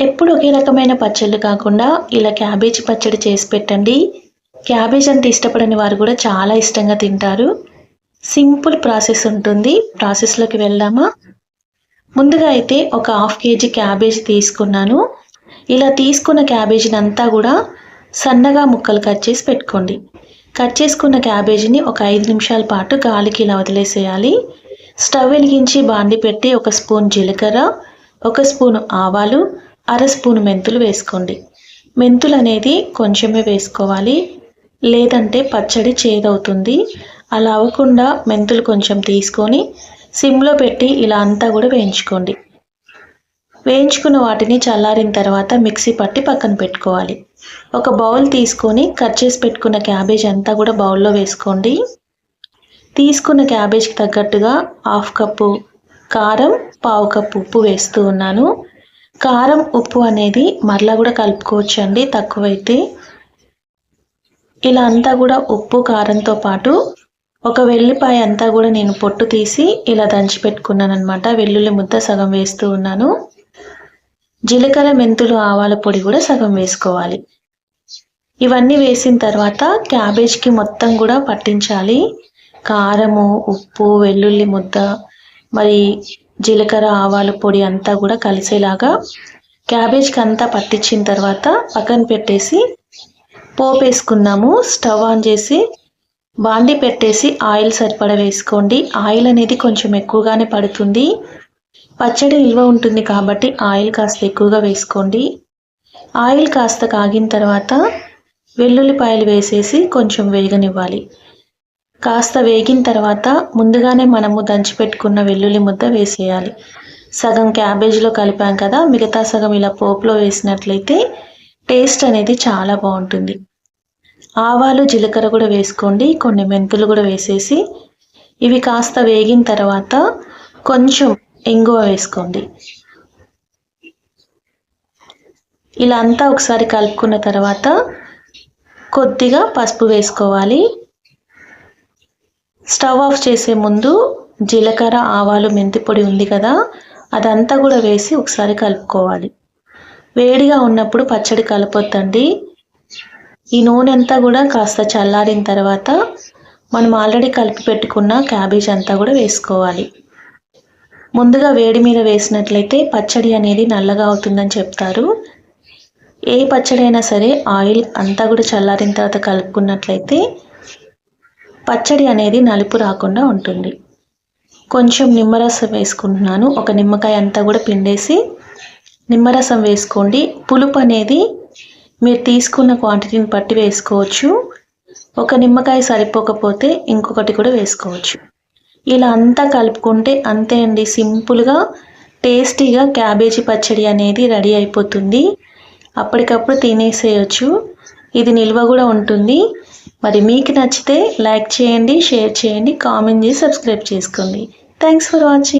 ఎప్పుడు ఒకే రకమైన పచ్చళ్ళు కాకుండా ఇలా క్యాబేజీ పచ్చడి చేసి పెట్టండి. క్యాబేజ్ అంటే ఇష్టపడని వారు కూడా చాలా ఇష్టంగా తింటారు. సింపుల్ ప్రాసెస్ ఉంటుంది. ప్రాసెస్లోకి వెళ్దామా? ముందుగా అయితే ఒక హాఫ్ కేజీ క్యాబేజీ తీసుకున్నాను. ఇలా తీసుకున్న క్యాబేజీని అంతా కూడా సన్నగా ముక్కలు కట్ చేసి పెట్టుకోండి. కట్ చేసుకున్న క్యాబేజీని ఒక ఐదు నిమిషాల పాటు గాలికి ఇలా వదిలేసేయాలి. స్టవ్ వెలిగించి బాండి పెట్టి ఒక స్పూన్ జీలకర్ర ఒక స్పూన్ ఆవాలు అర స్పూన్ మెంతులు వేసుకోండి. మెంతులు అనేది కొంచెమే వేసుకోవాలి. లేదంటే పచ్చడి చేదవుతుంది. అలా అవ్వకుండా మెంతులు కొంచెం తీసుకొని సిమ్లో పెట్టి ఇలా అంతా కూడా వేయించుకోండి. వేయించుకున్న వాటిని చల్లారిన తర్వాత మిక్సీ పట్టి పక్కన పెట్టుకోవాలి. ఒక బౌల్ తీసుకొని కట్ చేసి పెట్టుకున్న క్యాబేజ్ అంతా కూడా బౌల్లో వేసుకోండి. తీసుకున్న క్యాబేజ్కి తగ్గట్టుగా హాఫ్ కప్పు కారం పావు కప్పు ఉప్పు వేస్తూ ఉన్నాను. కారం ఉప్పు అనేది మరలా కూడా కలుపుకోవచ్చు అండి తక్కువైతే. ఇలా అంతా కూడా ఉప్పు కారంతో పాటు ఒక వెల్లిపాయ అంతా కూడా నేను పొట్టు తీసి ఇలా దంచి పెట్టుకున్నాను అనమాట వెల్లుల్లి ముద్ద సగం వేస్తూ ఉన్నాను. జీలకర్ర మెంతులు ఆవాల పొడి కూడా సగం వేసుకోవాలి. ఇవన్నీ వేసిన తర్వాత క్యాబేజ్కి మొత్తం కూడా పట్టించాలి. కారము ఉప్పు వెల్లుల్లి ముద్ద మరి జీలకర్ర ఆవాల పొడి అంతా కూడా కలిసేలాగా క్యాబేజ్కి అంతా పట్టించిన తర్వాత పక్కన పెట్టేసి పోపు వేసుకున్నాము స్టవ్ ఆన్ చేసి బాండి పెట్టేసి ఆయిల్ సరిపడ వేసుకోండి. ఆయిల్ అనేది కొంచెం ఎక్కువగానే పడుతుంది. పచ్చడి నిల్వ ఉంటుంది కాబట్టి ఆయిల్ కాస్త ఎక్కువగా వేసుకోండి. ఆయిల్ కాస్త కాగిన తర్వాత వెల్లుల్లిపాయలు వేసేసి కొంచెం వేగనివ్వాలి. కాస్త వేగిన తర్వాత ముందుగానే మనము దంచి పెట్టుకున్న వెల్లుల్లి ముద్ద వేసేయాలి. సగం క్యాబేజ్లో కలిపాం కదా మిగతా సగం ఇలా పోపులో వేసినట్లయితే టేస్ట్ అనేది చాలా బాగుంటుంది. ఆవాలు జీలకర్ర కూడా వేసుకోండి కొన్ని మెంతులు కూడా వేసేసి. ఇవి కాస్త వేగిన తర్వాత కొంచెం ఇంగువ వేసుకోండి. ఇలా అంతా ఒకసారి కలుపుకున్న తర్వాత కొద్దిగా పసుపు వేసుకోవాలి. స్టవ్ ఆఫ్ చేసే ముందు జీలకర్ర ఆవాలు మెంతి పొడి ఉంది కదా అదంతా కూడా వేసి ఒకసారి కలుపుకోవాలి. వేడిగా ఉన్నప్పుడు పచ్చడి కలపొద్దండి. ఈ నూనె అంతా కూడా కాస్త చల్లారిన తర్వాత మనం ఆల్రెడీ కలిపి పెట్టుకున్న క్యాబేజ్ అంతా కూడా వేసుకోవాలి. ముందుగా వేడి మీద వేసినట్లయితే పచ్చడి అనేది నల్లగా అవుతుందని చెప్తారు. ఏ పచ్చడి అయినా సరే ఆయిల్ అంతా కూడా చల్లారిన తర్వాత కలుపుకున్నట్లయితే పచ్చడి అనేది నలుపు రాకుండా ఉంటుంది. కొంచెం నిమ్మరసం వేసుకుంటున్నాను. ఒక నిమ్మకాయ అంతా కూడా పిండేసి నిమ్మరసం వేసుకోండి. పులుపు అనేది మీరు తీసుకున్న క్వాంటిటీని బట్టి వేసుకోవచ్చు. ఒక నిమ్మకాయ సరిపోకపోతే ఇంకొకటి కూడా వేసుకోవచ్చు. ఇలా అంతా కలుపుకుంటే అంతే అండి. సింపుల్గా టేస్టీగా క్యాబేజీ పచ్చడి అనేది రెడీ అయిపోతుంది. అప్పటికప్పుడు తినేసేయచ్చు. ఇది నిల్వ కూడా ఉంటుంది. మరి మీకు నచ్చితే లైక్ చేయండి షేర్ చేయండి కామెంట్ చేసి సబ్స్క్రైబ్ చేసుకోండి. Thanks for watching